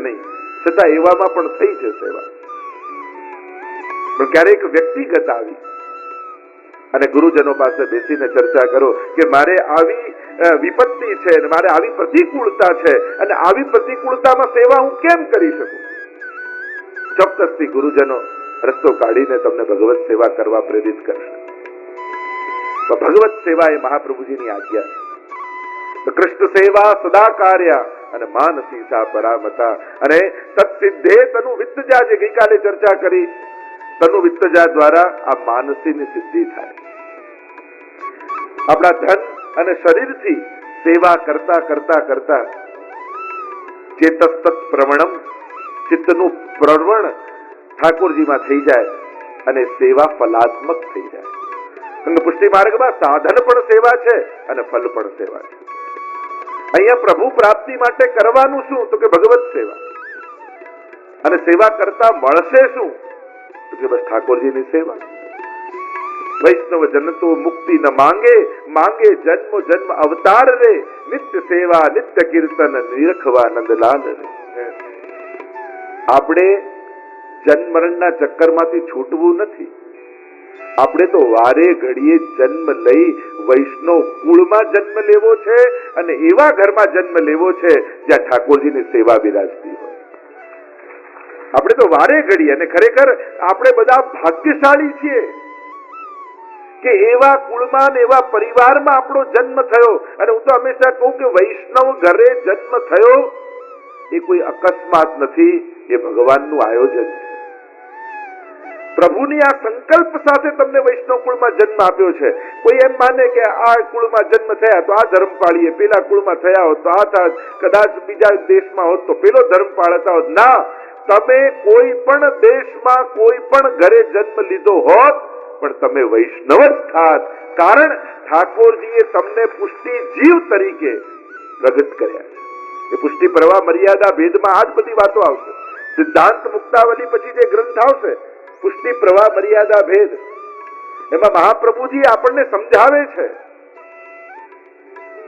નહીં. છતાં એવામાં પણ થઈ છે સેવા. પણ ક્યારેક વ્યક્તિગત આવી. અને ગુરુજનો પાસે બેસીને ચર્ચા કરો કે મારે આવી વિપત્તિ છે અને મારે આવી પ્રતિકૂળતા છે અને આવી પ્રતિકૂળતામાં સેવા હું કેમ કરી શકું? ચોક્કસથી ગુરુજનો રસ્તો કાઢીને તમને ભગવત સેવા કરવા પ્રેરિત કરશે. ભગવત સેવા એ મહાપ્રભુજીની આજ્ઞા છે. કૃષ્ણ સેવા સદા કાર્ય અને માનસી સા પરામતા અને તત્સિદ્ધે તનુ વિત્તજા જે ગઈકાલે ચર્ચા કરી, તનુ વિત્તજા દ્વારા આ માનસીની સિદ્ધિ થાય. આપણા ધન અને શરીરથી સેવા કરતા કરતા કરતા ચેતસ્તત પ્રવણમ, ચિત્તનું પ્રવણ ઠાકોરજીમાં થઈ જાય અને સેવા ફલાત્મક થઈ જાય. પુષ્ટિ માર્ગમાં સાધન પણ સેવા છે અને ફલ પણ સેવા છે. અહીંયા પ્રભુ પ્રાપ્તિ માટે કરવાનું શું? તો કે ભગવત સેવા. અને સેવા કરતા મળશે શું? તો કે બસ ઠાકોરજીની સેવા. વૈષ્ણવ જન તો મુક્તિ ન માંગે માંગે જન્મ જન્મ અવતાર રે. નિત્ય સેવા, નિત્ય કીર્તન નિરખવા નંદલાલ રે. આપણે જન્મ મરણના ચક્કરમાંથી છૂટવું નથી. આપણે તો વારે ઘડીએ જન્મ લઈ વૈષ્ણવ કુળમાં જન્મ લેવો છે અને એવા ઘરમાં જન્મ લેવો છે જ્યાં ઠાકોરજીની સેવા બિરાજતી હોય. આપણે તો વારે ઘડી અને ખરેખર આપણે બધા ભાગ્યશાળી છીએ કે એવા કુળમાં એવા પરિવારમાં આપણો જન્મ થયો. અને હું તો હંમેશા કહું કે વૈષ્ણવ ઘરે જન્મ થયો એ કોઈ અકસ્માત નથી. એ ભગવાનનું આયોજન છે. પ્રભુની આ સંકલ્પ સાથે તમને વૈષ્ણવ કુળમાં જન્મ આપ્યો છે. કોઈ એમ માને કે આ કુળમાં જન્મ થયા તો આ ધર્મ પાળીએ પેલા કુળમાં થયા હોત તો આ કદાચ બીજા દેશમાં હોત તો પેલો ધર્મ પાળતા હોત. ના, તમે કોઈ પણ દેશમાં કોઈ પણ ઘરે જન્મ લીધો હોત, પણ તમે વૈષ્ણવ જ થાત. કારણ ઠાકોરજીએ તમને પુષ્ટિ જીવ તરીકે પ્રગટ કર્યા એ પુષ્ટિ પ્રવાહ મર્યાદા ભેદમાં આ જ બધી વાતો આવશે. સિદ્ધાંત મુક્તાવલી પછી જે ગ્રંથ આવશે પુષ્ટિ પ્રવાહ મર્યાદા ભેદ. એમાં મહાપ્રભુજી આપણને સમજાવે છે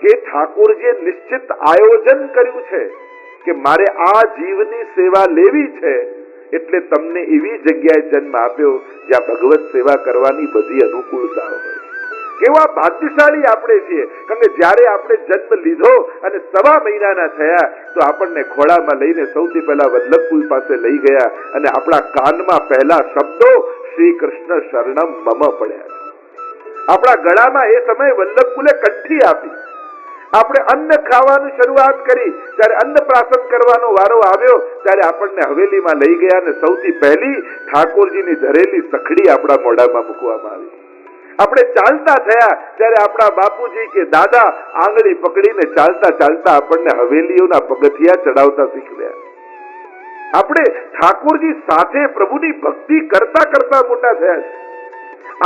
કે ઠાકોરજીએ નિશ્ચિત આયોજન કર્યું છે કે મારે આ જીવની સેવા લેવી છે એટલે તમને એવી જગ્યાએ જન્મ આપ્યો જ્યાં ભગવત સેવા કરવાની બધી અનુકૂળતા હોય. કેવા ભાગ્યશાળી આપણે છીએ? કારણ કે જ્યારે આપણે જન્મ લીધો અને સવા મહિનાના થયા, તો આપણને ખોળામાં લઈને સૌથી પહેલા વલ્લભપુર પાસે લઈ ગયા અને આપણા કાનમાં પહેલા શબ્દો શ્રી કૃષ્ણ શરણમ મમ પડ્યા. આપણા ગળામાં એ સમયે વલ્લભકુલે કંઠી આપી. આપણે અન્ન ખાવાનું શરૂઆત કરી. ત્યારે અન્ન પ્રાશન કરવાનો વારો આવ્યો, ત્યારે આપણને હવેલીમાં લઈ ગયા અને સૌથી પહેલી ઠાકોરજીની ધરેલી સખડી આપણા મોઢામાં મૂકવામાં આવી. આપણે ચાલતા થયા ત્યારે આપણા બાપુજી કે દાદા આંગળી પકડીને ચાલતા ચાલતા આપણને હવેલીઓના પગથિયા ચડાવતા શીખવ્યા. આપણે ઠાકોરજી સાથે પ્રભુની ભક્તિ કરતા કરતા મોટા થયા છે.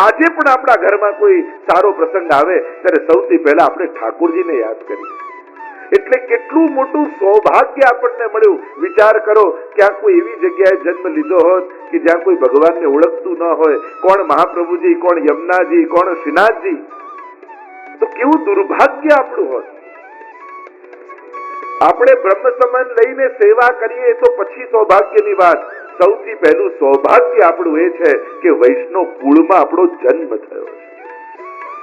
આજે પણ આપણા ઘરમાં કોઈ સારો પ્રસંગ આવે ત્યારે સૌથી પહેલા આપણે ઠાકોરજીને યાદ કરીએ. એટલે કેટલું મોટું સૌભાગ્ય આપણને મળ્યું. વિચાર કરો, ક્યાં કોઈ એવી જગ્યાએ જન્મ લીધો હોત કે જ્યાં કોઈ ભગવાનને ઓળખતું ન હોય, કોણ મહાપ્રભુજી, કોણ યમુનાજી, કોણ શ્રીનાથજી, તો કેવું દુર્ભાગ્ય આપણું હોય? આપણે બ્રહ્મ સમાન લઈને સેવા કરીએ તો પછી સૌભાગ્યની વાત. સૌથી પહેલું સૌભાગ્ય આપણું એ છે કે વૈષ્ણવ કુળમાં આપણો જન્મ થયો છે.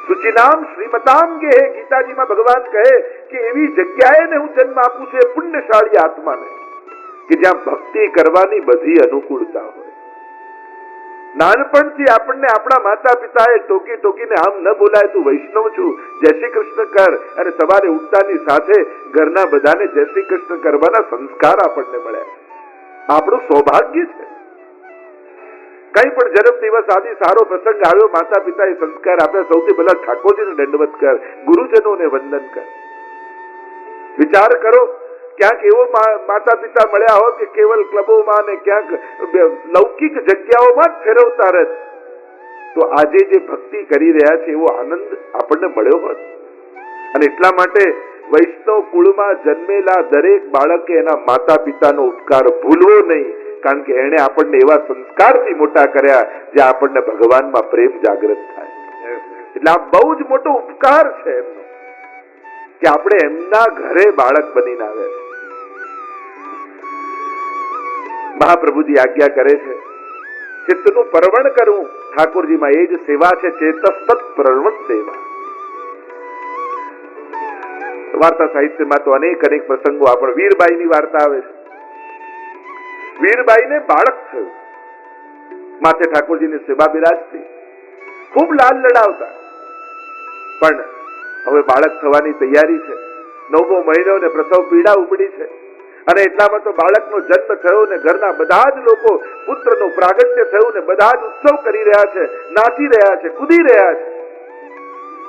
સુચિનામ શ્રીમતામ કે ગીતાજીમાં ભગવાન કહે કે એવી જગ્યાએ ને હું જન્મ આપું છું એ પુણ્યશાળી આત્માને, કે જ્યાં ભક્તિ કરવાની બધી અનુકૂળતા હોય. નાનપણથી આપણને આપણા માતા પિતાએ ટોકી ટોકીને આમ ન બોલાય. તું વૈષ્ણવ છું. જય શ્રી કૃષ્ણ કર. અને સવારે ઉઠતાની સાથે ઘરના બધાને જય શ્રી કૃષ્ણ કરવાના સંસ્કાર આપણને મળ્યા આપણું સૌભાગ્ય છે. કઈ પણ જન્મ દિવસ આદિ સારો પ્રસંગ આવ્યો માતા એ સંસ્કાર આપ્યા. સૌથી પહેલા ઠાકોરજીને દંડવત કર. ગુરુજનોને વંદન કર. વિચાર કરો ક્યાંક એવો માતા પિતા મળ્યા હોત કે કેવલ ક્લબોમાં ને ક્યાંક લૌકિક જગ્યાઓમાં જ ફેરવતા રહે તો આજે જે ભક્તિ કરી રહ્યા છે, એવો આનંદ આપણને મળ્યો હોત. અને એટલા માટે વૈષ્ણવ કુળમાં જન્મેલા દરેક બાળકે એના માતા પિતાનો ઉપકાર ભૂલવો નહીં, કારણ કે એણે આપણને એવા સંસ્કારથી મોટા કર્યા જે આપણને ભગવાનમાં પ્રેમ જાગૃત થાય. એટલે આ બહુ જ મોટો ઉપકાર છે એમનો, કે આપણે એમના ઘરે બાળક બનીને આવ્યા મહાપ્રભુજી આજ્ઞા કરે છે, ચિત્તનું પરવણ કરવું ઠાકોરજીમાં એ જ સેવા છે ચેતસ્તત પ્રવણ સેવા. વાર્તા સાહિત્યમાં તો અનેક અનેક પ્રસંગો આપણે વીરબાઈની વાર્તા આવે છે. વીરબાઈને બાળક થયું. માથે ઠાકોરજીની સેવા બિરાજતી. ખૂબ લાલ લડાવતા. પણ હવે બાળક થવાની તૈયારી છે. નવમો મહિનો ને પ્રસવ પીડા ઉપડી છે. અને એટલામાં તો બાળકનો જન્મ થયો ને ઘરના બધા જ લોકો પુત્રનું પ્રાગટ્ય થયું ને બધા જ ઉત્સવ કરી રહ્યા છે, નાચી રહ્યા છે, કૂદી રહ્યા છે.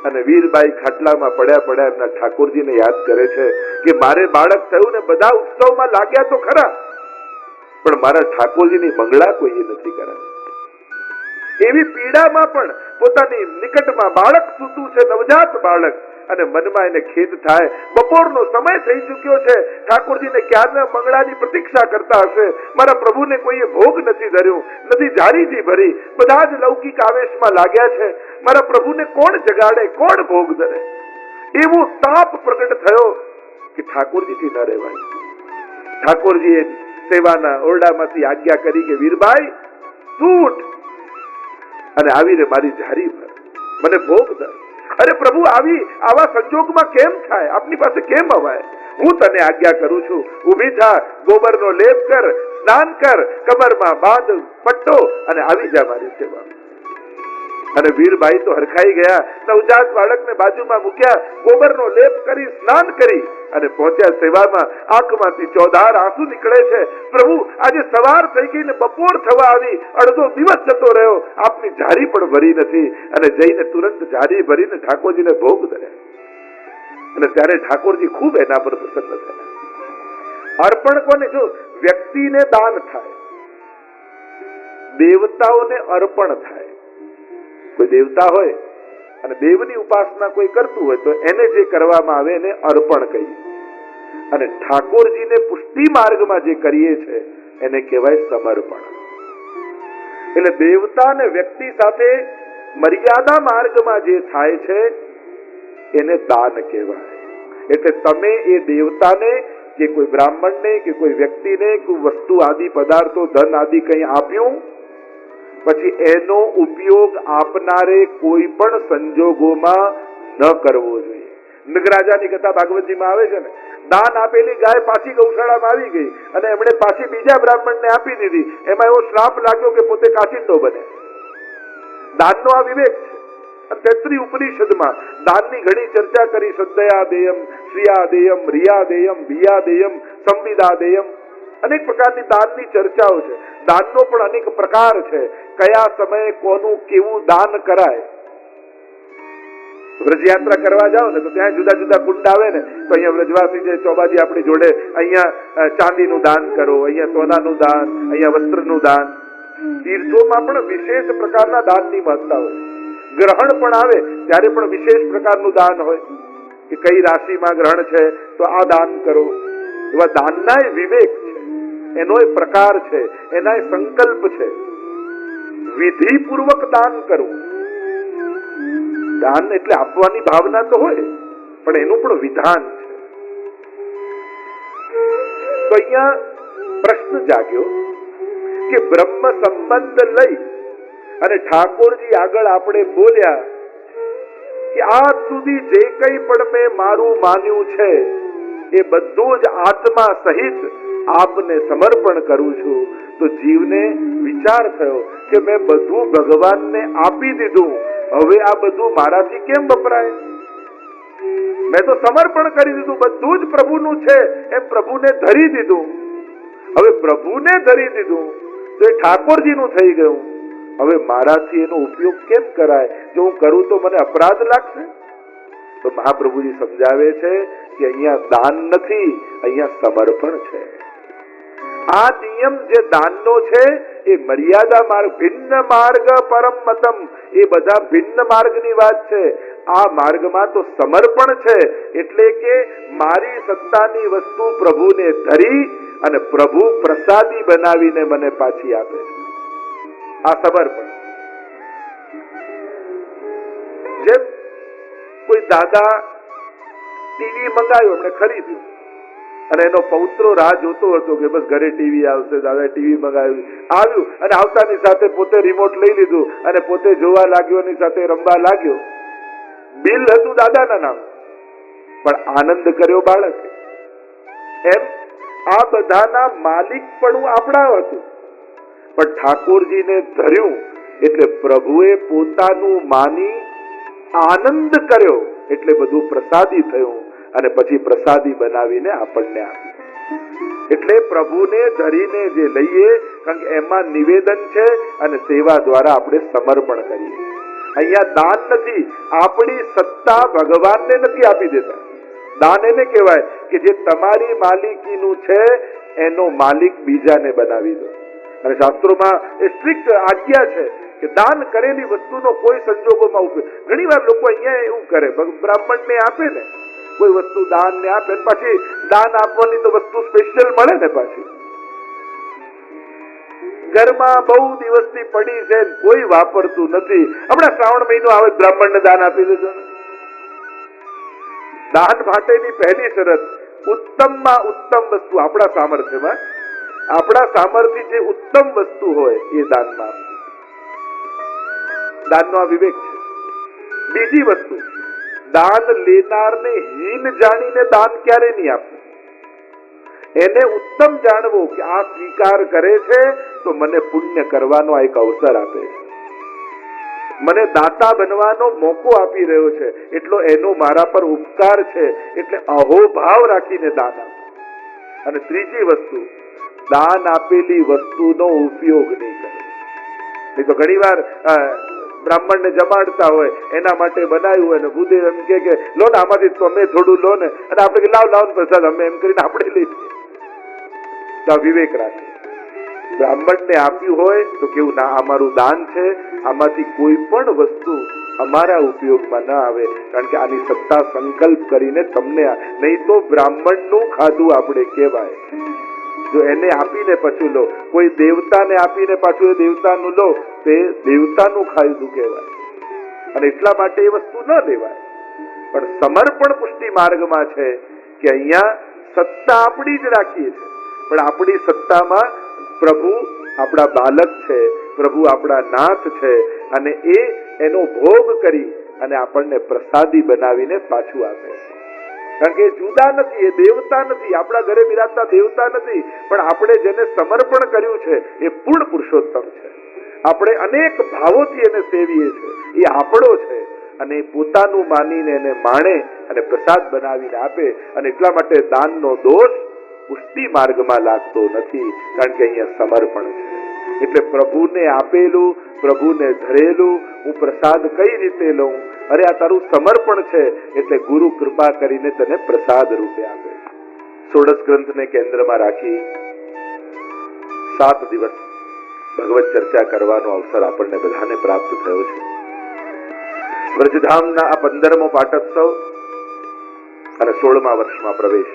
અને વીરબાઈ ખાટલામાં પડ્યા પડ્યા એમના ઠાકોરજીને યાદ કરે છે કે મારે બાળક થયું ને બધા ઉત્સવમાં લાગ્યા તો ખરા, પણ મારા ઠાકોરજીની મંગળા કોઈએ નથી કરાવી. એવી પીડામાં પણ પોતાની નિકટમાં બાળક સૂતું છે, નવજાત બાળક અને મનમાં એને ખેદ થાય. બપોરનો સમય થઈ ચૂક્યો છે. ઠાકોરજીને ક્યારના મંગળાની પ્રતીક્ષા કરતા હશે? મારા પ્રભુને કોઈએ ભોગ નથી ધર્યું. નથી જારીથી ભરી. બધા જ લૌકિક આવેશમાં લાગ્યા છે. મારા પ્રભુને કોણ જગાડે? કોણ ભોગ ધરે? એવો તાપ પ્રગટ થયો કે ઠાકોરજીથી ન રહેવાય. ઠાકોરજીએ સેવાના ઓરડામાંથી આજ્ઞા કરી કે, વીરભાઈ, તૂટ. અને આવીને મારી જારી ભર મને ભોગ ધર. અરે પ્રભુ, આવી, આવા સંજોગમાં કેમ થાય? આપની પાસે કેમ અવાય? હું તને આજ્ઞા કરું છું. ઊભી થા, ગોબરનો લેપ કર, સ્નાન કર, કમરમાં બાંધ, પટ્ટો અને આવી જા મારી સેવા. અને વીરભાઈ તો હરખાઈ ગયા. નવજાત બાળકને બાજુમાં મૂક્યા. ગોબરનો લેપ કરી સ્નાન કરી અને પહોંચ્યા સેવામાં. આંખમાંથી ચોધાર આંસુ નીકળે છે. પ્રભુ, આજે સવાર થઈ ગઈ ને બપોર થવા આવી. અડધો દિવસ જતો રહ્યો. આપની જારી પણ ભરી નથી. અને જઈને તુરંત જારી ભરીને ઠાકોરજીને ભોગ ધરે અને ત્યારે ઠાકોરજી ખૂબ એના પર પ્રસન્ન થયા. અર્પણ કોને? જો વ્યક્તિને દાન થાય, દેવતાઓને અર્પણ થાય કોઈ દેવતા હોય અને દેવની ઉપાસના કોઈ કરતું હોય તો એને જે કરવામાં આવે એને અર્પણ કહીએ. અને ઠાકોરજીને પુષ્ટિ માર્ગમાં જે કરીએ છે, એને કહેવાય સમર્પણ. એટલે દેવતા અને વ્યક્તિ સાથે મર્યાદા માર્ગમાં જે થાય છે, એને દાન કહેવાય. એટલે તમે એ દેવતાને, કે કોઈ બ્રાહ્મણને, કે કોઈ વ્યક્તિને, કોઈ વસ્તુ, આદિ પદાર્થો, ધન, આદિ કંઈ આપ્યું પછી એનો ઉપયોગ આપનારે કોઈ પણ સંજોગોમાં ન કરવો જોઈએ. નગરાજાની કથા ભાગવતજીમાં આવે છે ને, દાન આપેલી ગાય પાછી ગૌશાળામાં આવી ગઈ અને એમણે પાછી બીજા બ્રાહ્મણને આપી દીધી. એમાં એવો શ્રાપ લાગ્યો કે પોતે કાચિંદો બને. દાનનો આ વિવેક છે. તેત્રી ઉપનિષદમાં દાનની ઘણી ચર્ચા કરી સદયા દેયમ, શ્રિયા દેયમ, રિયા દેયમ ભિયા દેયમ, સંવિદા દેયમ અનેક પ્રકારની દાનની ચર્ચાઓ છે. દાનનો પણ અનેક પ્રકાર છે. કયા સમયે કોનું કેવું દાન કરાય? વ્રજયાત્રા કરવા જાઓ ને તો ત્યાં જુદા જુદા કુંડ આવે ને, તો અહીંયા વ્રજવાસી જે ચોબાજી આપણી જોડે અહીંયા ચાંદીનું દાન કરો, અહીંયા સોનાનું દાન, અહીંયા વસ્ત્રનું દાન. તીર્થોમાં પણ વિશેષ પ્રકારના દાનની મહત્તા હોય. ગ્રહણ પણ આવે, ત્યારે પણ વિશેષ પ્રકારનું દાન હોય. કે કઈ રાશિમાં ગ્રહણ છે, તો આ દાન કરો. એવા દાનના વિવેક છે. એનો પ્રકાર છે, એના સંકલ્પ છે. વિધિપૂર્વક દાન કરવું. દાન એટલે આપવાની ભાવના તો હોય, પણ એનું પણ વિધાન છે. તો અહીંયા પ્રશ્ન જાગ્યો કે બ્રહ્મ સંબંધ લઈ અને ઠાકોરજી આગળ આપણે બોલ્યા કે આજ સુધી જે કંઈ પણ મેં મારું માન્યું છે, એ બધું જ આત્મા સહિત આપને સમર્પણ કરું છું. તો જીવને વિચાર થયો કે મેં બધું ભગવાનને આપી દીધું. હવે આ બધું મારાથી કેમ વપરાય? મેં તો સમર્પણ કરી દીધું. બધું જ પ્રભુનું છે. એમ પ્રભુને ધરી દીધું. હવે પ્રભુને ધરી દીધું. તો એ ઠાકોરજીનું થઈ ગયું. હવે મારાથી એનો ઉપયોગ કેમ કરાય? જો હું કરું તો મને અપરાધ લાગશે? તો મહાપ્રભુજી સમજાવે છે કે અહીંયા દાન નથી, અહીંયા સમર્પણ છે. આ નિયમ જે દાનનો છે, એ મર્યાદા માર્ગ, ભિન્ન માર્ગ પરમ મતમ. એ બધા ભિન્ન માર્ગની વાત છે. આ માર્ગમાં તો સમર્પણ છે, એટલે કે મારી સત્તાની વસ્તુ પ્રભુને ધરી અને પ્રભુ પ્રસાદી બનાવીને મને પાછી આપે આ સમર્પણ. જેમ કોઈ દાદા ટીવી મંગાવ્યું એમણે ખરીદ્યું અને એનો પૌત્રો રાહ જોતો હતો કે બસ ઘરે ટીવી આવશે દાદા ટીવી મંગાવ્યું આવ્યું અને આવતાની સાથે પોતે રિમોટ લઈ લીધું અને પોતે જોવા લાગ્યો સાથે રમવા લાગ્યો. બિલ હતું દાદાના નામ. પણ આનંદ કર્યો બાળકે. એમ આ બધાના માલિક પણ આપણા હતું. પણ ઠાકોરજીને ધર્યું એટલે પ્રભુએ પોતાનું માની આનંદ કર્યો એટલે બધું પ્રસાદી થયું. અને પછી પ્રસાદી બનાવીને આપણને આપી એટલે પ્રભુને ધરીને જે લઈએ, કારણ કે એમાં નિવેદન છે અને સેવા દ્વારા આપણે સમર્પણ કરીએ. અહીંયા દાન નથી, આપણી સત્તા ભગવાનને નથી આપી દેતા. દાન એને કહેવાય કે જે તમારી માલિકીનું છે, એનો માલિક બીજાને બનાવી દો. અને શાસ્ત્રોમાં એ સ્ટ્રિક્ટ આજ્ઞા છે કે દાન કરેલી વસ્તુનો કોઈ સંજોગોમાં ઉપયોગ. ઘણી વાર લોકો અહીંયા એવું કરે બ્રાહ્મણને આપે ને કોઈ વસ્તુ દાન ને આપે પછી દાન આપવાની તો વસ્તુ સ્પેશિયલ મળે ને પાછી. ઘરમાં બહુ દિવસથી પડી છે કોઈ વાપરતું નથી. હમણાં શ્રાવણ મહિનો આવે બ્રાહ્મણને દાન આપી દેજો દાન માટેની પહેલી શરત, ઉત્તમમાં ઉત્તમ વસ્તુ આપણા સામર્થ્યમાં. આપણા સામર્થ્ય જે ઉત્તમ વસ્તુ હોય એ દાનમાં દાનનો આ વિવેક છે. બીજી વસ્તુ દાન લેનારને હીન જાણીને દાન ક્યારે નહીં આપવું એને ઉત્તમ જાણવો કે આ સ્વીકાર કરે છે તો મને પુણ્ય કરવાનો એક અવસર આપે છે. મને દાતા બનવાનો મોકો આપી રહ્યો છે, એટલો એનો મારા પર ઉપકાર છે, એટલે અહોભાવ રાખીને દાન આપ. અને ત્રીજી વસ્તુ, દાન આપેલી વસ્તુનો ઉપયોગ નહીં કરો. નહીં તો ઘણી વાર બ્રાહ્મણને જમાડતા હોય, એના માટે બનાવ્યું હોય ને ભૂદેવ એમ કે, લો ને, આમાંથી તમે થોડું લો ને. અને આપણે લાવ લાવ પ્રસાદ અમે એમ કરીને આપણે લઈ લઈએ. વિવેક રાખે. બ્રાહ્મણને આપ્યું હોય, તો કેવું, ના અમારું દાન છે, આમાંથી કોઈ પણ વસ્તુ અમારા ઉપયોગમાં ના આવે, કારણ કે આની સત્તા સંકલ્પ કરીને તમને નહીં તો બ્રાહ્મણનું ખાધું આપણે કહેવાય. જો એને આપીને પછી લો, કોઈ દેવતાને આપીને પાછું એ દેવતાનું લો, તે દેવતાનું ખાધું કહેવાય. અને એટલા માટે એ વસ્તુ ન દેવાય. પણ સમર્પણ પુષ્ટિ માર્ગમાં છે કે અહીંયા સત્તા આપણી જ રાખીએ છીએ પણ આપણી સત્તામાં પ્રભુ આપણા બાલક છે, પ્રભુ આપણા નાથ છે, અને એ એનો ભોગ કરી અને આપણને પ્રસાદી બનાવીને પાછું આપે છે. કારણ કે જુદા નથી, એ દેવતા નથી, આપણા ઘરે બિરાજતા દેવતા નથી, પણ આપણે જેને સમર્પણ કર્યું છે, એ પૂર્ણ પુરુષોત્તમ છે. આપણે અનેક ભાવોથી એને સેવીએ છીએ એ આપણો છે, અને પોતાનું માનીને એને માણે અને પ્રસાદ બનાવીને આપે, અને એટલા માટે દાનનો દોષ પુષ્ટિ માર્ગમાં લાગતો નથી, કારણ કે અહીંયા સમર્પણ છે. એટલે પ્રભુને આપેલું, પ્રભુને ધરેલું, હું પ્રસાદ કઈ રીતે લઉં? અરે, આ તારું સમર્પણ છે, એટલે ગુરુ કૃપા કરીને તને પ્રસાદ રૂપે આપે. સોળસ ગ્રંથને કેન્દ્રમાં રાખી સાત દિવસ ભગવત ચર્ચા કરવાનો અવસર આપણને બધાને પ્રાપ્ત થયો છે. વ્રજધામના આ પંદરમો પાટોત્સવ અને સોળમા વર્ષમાં પ્રવેશ.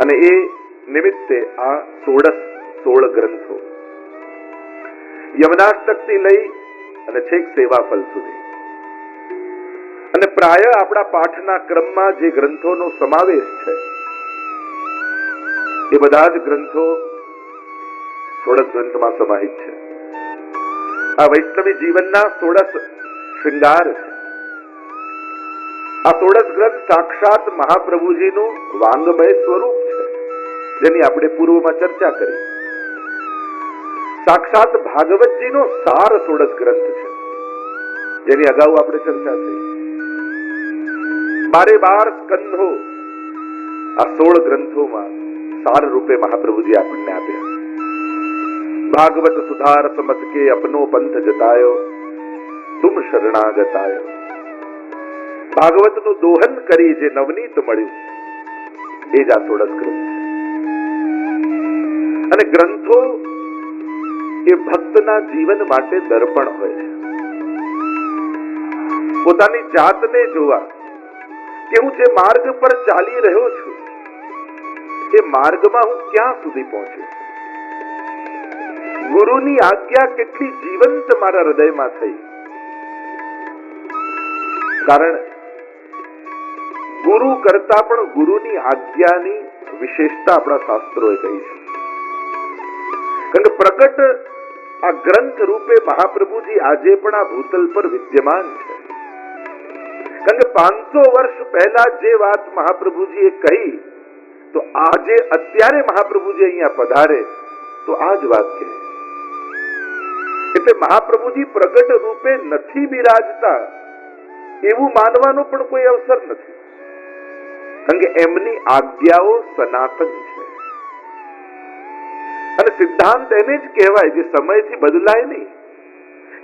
અને એ નિમિત્તે આ સોળસ સોળ ગ્રંથો યમનાષ્ટકથી લઈ અને છેક સેવાફલ સુધી. અને પ્રાય આપણા પાઠના ક્રમમાં જે ગ્રંથોનો સમાવેશ છે, એ બધા જ ગ્રંથો સોળસ ગ્રંથમાં સમાહિત છે. આ વૈષ્ણવી જીવનના સોળસ શૃંગાર છે. આ સોળસ ગ્રંથ સાક્ષાત મહાપ્રભુજીનું વાંગમય સ્વરૂપ છે, જેની આપણે પૂર્વમાં ચર્ચા કરી. સાક્ષાત ભાગવતજીનો સાર સોળસ ગ્રંથ છે, જેની અગાઉ આપણે ચર્ચા થઈ. બારે બાર સ્કંધો આ સોળ ગ્રંથોમાં સાર રૂપે મહાપ્રભુજી આપણને આપ્યા. ભાગવત સુધાર સમત કે અપનો પંથ જતાયો, તુમ શરણાગતાયો. ભાગવતનું દોહન કરી જે નવનીત મળ્યું, એ જ આ સોળસ ગ્રંથ અને ગ્રંથો એ ભક્તના જીવન માટે દર્પણ હોય છે. પોતાની જાતને જોવા હું જે માર્ગ પર ચાલી રહ્યો છું, એ માર્ગમાં હું ક્યાં સુધી પહોંચ્યો ગુરુની આજ્ઞા કેટલી જીવંત મારા હૃદયમાં થઈ. કારણ ગુરુ કરતા પણ ગુરુની આજ્ઞાની વિશેષતા આપણા શાસ્ત્રોએ કહી છે. કારણ કે પ્રગટ આ ગ્રંથ રૂપે મહાપ્રભુજી આજે પણ આ ભૂતલ પર વિદ્યમાન છે. કારણ કે પાંચસો વર્ષ પહેલા જે વાત મહાપ્રભુજીએ કહી તો આજે અત્યારે મહાપ્રભુજી અહીંયા પધારે તો આ જ વાત કહે એટલે મહાપ્રભુજી પ્રગટ રૂપે નથી બિરાજતા એવું માનવાનો પણ કોઈ અવસર નથી કારણ કે એમની આજ્ઞાઓ સનાતન છે અને સિદ્ધાંત એને જ કહેવાય જે સમયથી બદલાય નહીં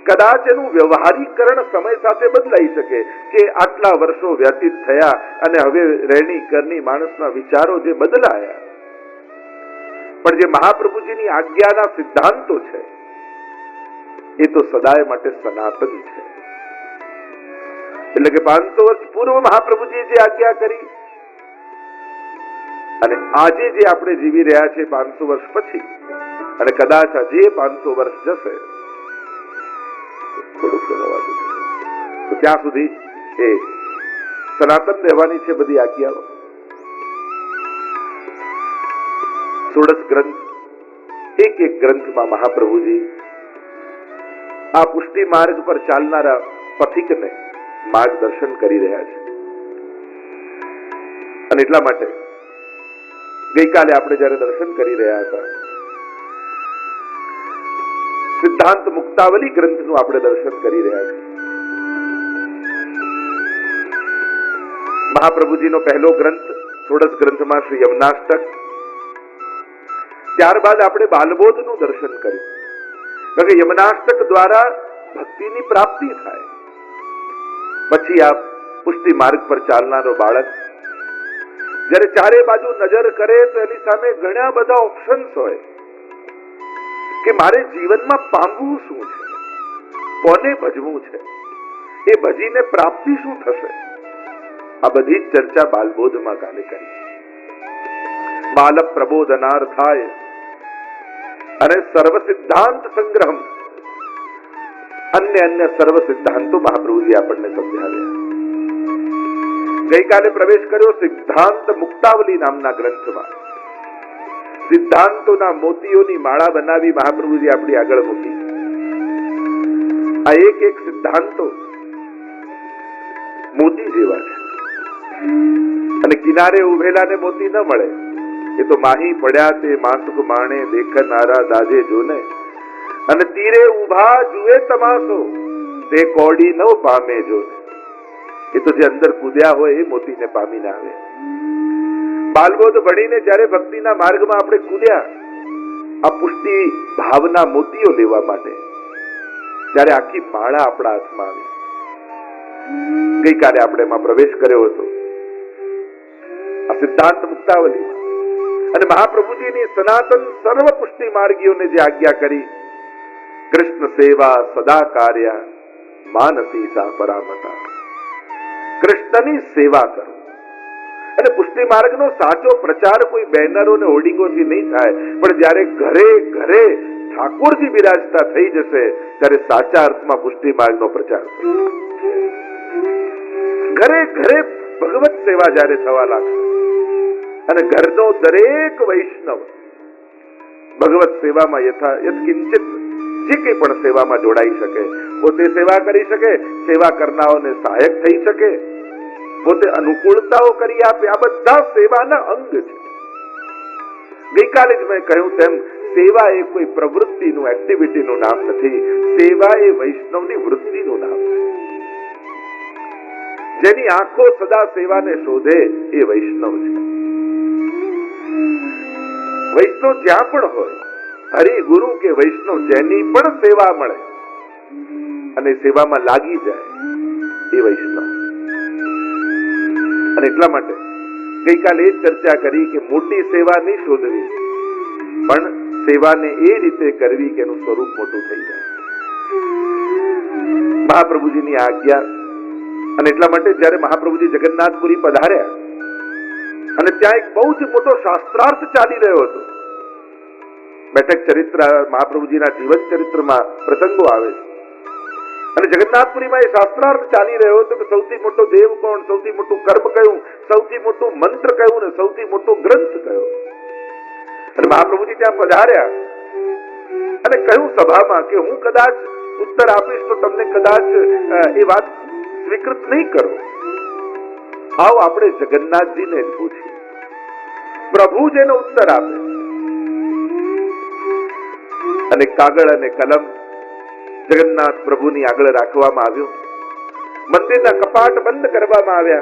કદાચ એનું વ્યવહારીકરણ સમય સાથે બદલાઈ શકે કે આટલા વર્ષો વ્યતીત થયા અને હવે રહેણી કરની માણસના વિચારો જે બદલાયા. પણ જે મહાપ્રભુજીની આજ્ઞાના સિદ્ધાંતો છે, એ તો સદાય માટે સનાતન છે. એટલે કે પાંચસો વર્ષ પૂર્વ મહાપ્રભુજીએ જે આજ્ઞા કરી, અને આજે જે આપણે જીવી રહ્યા છે પાંચસો વર્ષ પછી, અને કદાચ આજે પાંચસો વર્ષ જશે રહેવા દો. તો ત્યાં સુધી એ સનાતન રહેવાની છે બધી આજ્ઞાઓ સોળસ ગ્રંથ, એક એક ગ્રંથમાં મહાપ્રભુજી આ પુષ્ટિ માર્ગ પર ચાલનારા પથિકને માર્ગદર્શન કરી રહ્યા છે અને એટલા માટે ગઈકાલે આપણે જયારે દર્શન કરી રહ્યા હતા સિદ્ધાંત મુક્તાવલી ગ્રંથનું આપણે દર્શન કરી રહ્યા છીએ. મહાપ્રભુજીનો પહેલો ગ્રંથ, સોળસ ગ્રંથમાં શ્રી યમનાષ્ટક. ત્યારબાદ આપણે બાલબોધનું દર્શન કર્યું. કારણ કે યમનાષ્ટક દ્વારા ભક્તિની પ્રાપ્તિ થાય. પછી આ પુષ્ટિ માર્ગ પર ચાલનારો બાળક, જ્યારે ચારે બાજુ નજર કરે તો એની સામે ઘણા બધા ઓપ્શન્સ હોય. કે મારે જીવનમાં પામવું શું છે? કોને ભજવું છે? એ ભજીને પ્રાપ્તિ શું થશે? આ બધી ચર્ચા બાલબોધમાં કાલે કરી. બાલ પ્રબોધનાર્થાય અને સર્વ સિદ્ધાંત સંગ્રહ અન્ય અન્ય સર્વ સિદ્ધાંતો મહાપ્રભુજી આપણને સમજાવ્યા. ગઈકાલે પ્રવેશ કર્યો સિદ્ધાંત મુક્તાવલી નામના ગ્રંથમાં. સિદ્ધાંતોના મોતીઓની માળા બનાવી મહાપ્રભુજી આપણી આગળ મૂકી. આ એક એક સિદ્ધાંતો મોતી જેવા છે. અને કિનારે ઉભેલાને મોતી ન મળે. એ તો માહી પડ્યા તે માસુક માણે દેખનારા દાજે જોને. અને તીરે ઊભા જુએ તમાસો તે કોડી ન પામે જો એ તો જે અંદર કૂદ્યા હોય એ મોતીને પામીને આવે. બાલબોધ ભણીને જ્યારે ભક્તિના માર્ગમાં આપણે કૂદ્યા, આ પુષ્ટિ ભાવના મોતીઓ લેવા માટે. ત્યારે આખી માળા આપણા હાથમાં આવી. ગઈકાલે આપણે એમાં પ્રવેશ કર્યો હતો. આ સિદ્ધાંત મુક્તાવલી અને મહાપ્રભુજીની સનાતન સર્વ પુષ્ટિ માર્ગીઓને જે આજ્ઞા કરી, કૃષ્ણ સેવા સદા કાર્ય, માનસી સા પરામતા. કૃષ્ણની સેવા કરો. અને પુષ્ટિ માર્ગનો સાચો પ્રચાર કોઈ બેનરો ને હોર્ડિંગોથી નહીં થાય. પણ જ્યારે ઘરે ઘરે ઠાકોરજી બિરાજતા થઈ જશે, ત્યારે સાચા અર્થમાં પુષ્ટિ માર્ગનો પ્રચાર ઘરે ઘરે ભગવત સેવા જ્યારે થવા લાગશે અને ઘરનો દરેક વૈષ્ણવ ભગવત સેવામાં યથા યથકિંચિત જે કંઈ પણ સેવામાં જોડાઈ શકે, પોતે સેવા કરી શકે, સેવા કરનારાઓને સહાયક થઈ શકે પોતે અનુકૂળતાઓ કરી આપે. આ બધા સેવાના અંગ છે. ગઈકાલે જ મેં કહ્યું તેમ, સેવા એ કોઈ પ્રવૃત્તિનું એક્ટિવિટીનું નામ નથી. સેવા એ વૈષ્ણવની વૃત્તિનું નામ છે. જેની આંખો સદા સેવાને શોધે એ વૈષ્ણવ છે. વૈષ્ણવ જ્યાં પણ હોય હરિ ગુરુ કે વૈષ્ણવ જેની પણ સેવા મળે અને સેવામાં લાગી જાય એ વૈષ્ણવ. અને એટલા માટે ગઈકાલે એ ચર્ચા કરી કે મોટી સેવા નહીં શોધવી, પણ સેવાને એ રીતે કરવી કે એનું સ્વરૂપ મોટું થઈ જાય. મહાપ્રભુજીની આજ્ઞા અને એટલા માટે જ્યારે મહાપ્રભુજી જગન્નાથપુરી પધાર્યા અને ત્યાં એક બહુ જ મોટો શાસ્ત્રાર્થ ચાલી રહ્યો હતો. બેઠક ચરિત્ર, મહાપ્રભુજીના જીવન ચરિત્રમાં પ્રસંગો આવે છે. અને જગન્નાથપુરીમાં એ શાસ્ત્રાર્થ ચાલી રહ્યો હતો કે સૌથી મોટો દેવ કોણ, સૌથી મોટું કર્મ કયું, સૌથી મોટું મંત્ર કયું ને સૌથી મોટો ગ્રંથ કયો? અને મહાપ્રભુજી ત્યાં પધાર્યા અને કહ્યું સભામાં કે હું કદાચ ઉત્તર આપીશ તો તમને કદાચ એ વાત સ્વીકૃત નહીં કરો. આવો આપણે જગન્નાથજીને પૂછીએ. પ્રભુ જેનો ઉત્તર આપે. અને કાગળ અને કલમ જગન્નાથ પ્રભુની આગળ રાખવામાં આવ્યું. મંદિરના કપાટ બંધ કરવામાં આવ્યા.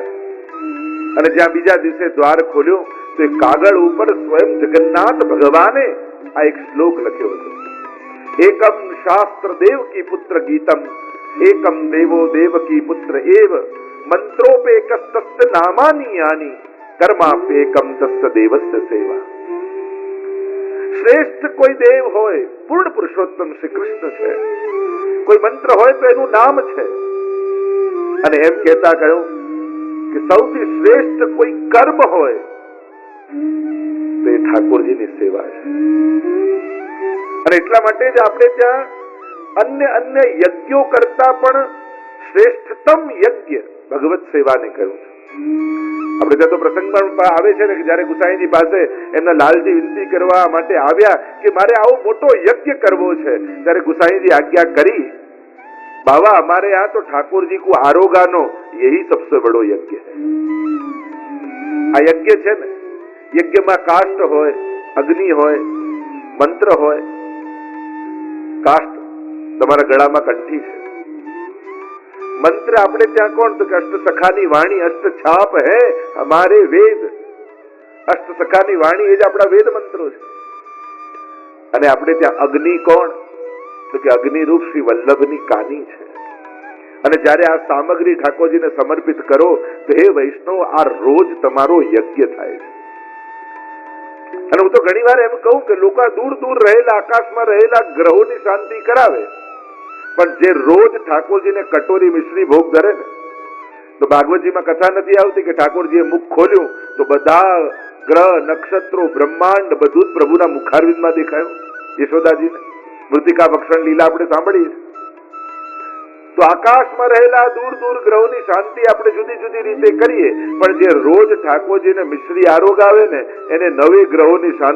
અને જ્યાં બીજા દિવસે દ્વાર ખોલ્યો, તો એ કાગળ ઉપર સ્વયં જગન્નાથ ભગવાને આ એક શ્લોક લખ્યો હતો. એકમ શાસ્ત્ર દેવ કી પુત્ર ગીતમ, એકમ દેવો દેવકી પુત્ર એવ મંત્રોપેકસ્તસ્ય નામાની યાની, કર્માપેકમ તસ્ય દેવસ્ય સેવા. શ્રેષ્ઠ કોઈ દેવ હોય, પૂર્ણ પુરુષોત્તમ શ્રી કૃષ્ણ છે. કોઈ મંત્ર હોય તો એનું નામ છે. અને એમ કહેતા કહ્યું કે સૌથી શ્રેષ્ઠ કોઈ કર્મ હોય તો એ ઠાકોરજીની સેવા છે. અને એટલા માટે જ આપણે ત્યાં અન્ય અન્ય યજ્ઞો કરતા પણ શ્રેષ્ઠતમ યજ્ઞ ભગવત સેવાને કહ્યું છે. આપણે ત્યાં તો પ્રસંગમાં પણ આવે છે ને કે જ્યારે ગુસાઈજી પાસે એમના લાલજી વિનંતી કરવા માટે આવ્યા કે મારે આવો મોટો યજ્ઞ કરવો છે, ત્યારે ગુસાઈજી આજ્ઞા કરી બાબા हमारे यहाँ तो ठाकुर जी को आरोगा नो यही सबसे बड़ो આ યજ્ઞ છે ને, યજ્ઞમાં કાષ્ટ હોય, અગ્નિ હોય, મંત્ર હોય, કાષ્ટ તમારા ગળામાં કંઠી છે. મંત્ર આપણે ત્યાં કોણ તો કે અષ્ટ સખાની વાણી અષ્ટ છાપ હે અમારે વેદ અષ્ટ સખાની વાણી એ જ આપણા વેદ મંત્રો છે અને આપણે ત્યાં અગ્નિ કોણ તો કે અગ્નિરૂપ શ્રી વલ્લભની કાની છે અને જ્યારે આ સામગ્રી ઠાકોરજીને સમર્પિત કરો તો હે વૈષ્ણવ આ રોજ તમારો યજ્ઞ થાય છે અને હું તો ઘણી વાર એમ કહું કે લોકો દૂર દૂર રહેલા આકાશમાં રહેલા ગ્રહોની શાંતિ કરાવે પણ જે રોજ ઠાકોરજીને કટોરી મિશ્રી ભોગ ધરે ને, તો ભાગવતજીમાં કથા નથી આવતી કે ઠાકોરજીએ મુખ ખોલ્યું તો બધા ગ્રહ, નક્ષત્રો, બ્રહ્માંડ બધું જ પ્રભુના મુખારવિંદમાં દેખાયું, યશોદાજીને મૃતિકા ભક્ષણ લીલા આપણે સાંભળીએ. તો આકાશમાં રહેલા દૂર દૂર ગ્રહોની શાંતિ આપણે જુદી જુદી રીતે કરીએ, પણ જે રોજ ઠાકોરજીને મિશ્રી આરોગ આવે ને, એને નવે ગ્રહોની શાંતિ